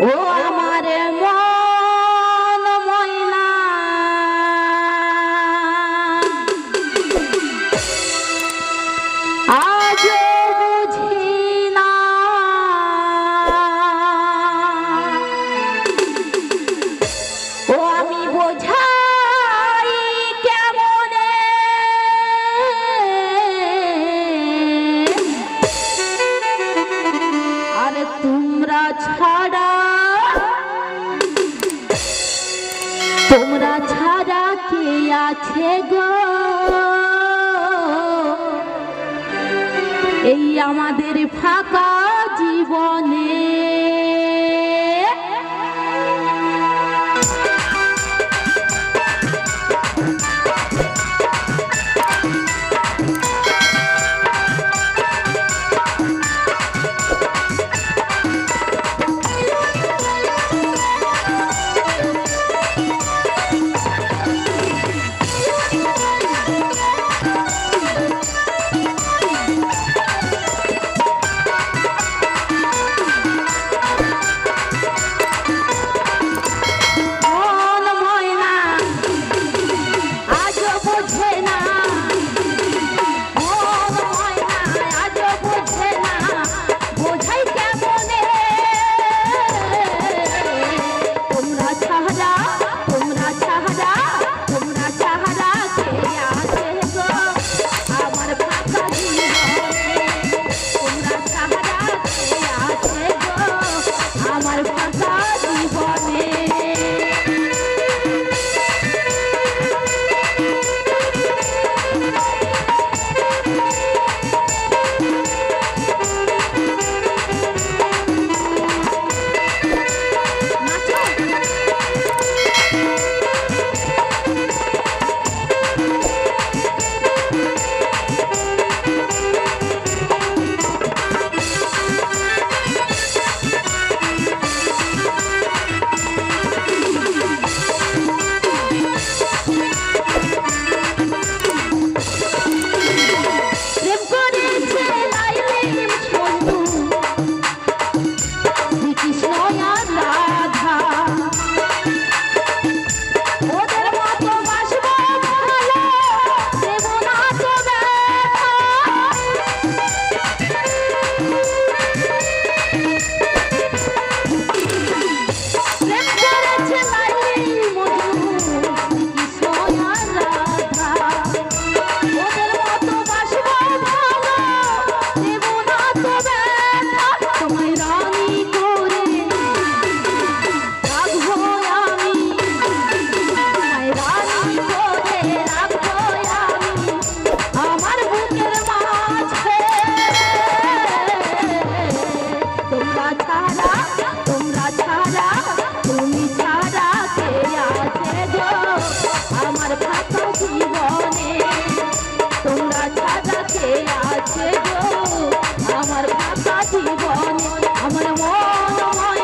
Whoa! তোমরা ছাড়া কে আছে গো? এই আমাদের ফাঁকা জীবনে জীবন আমার মন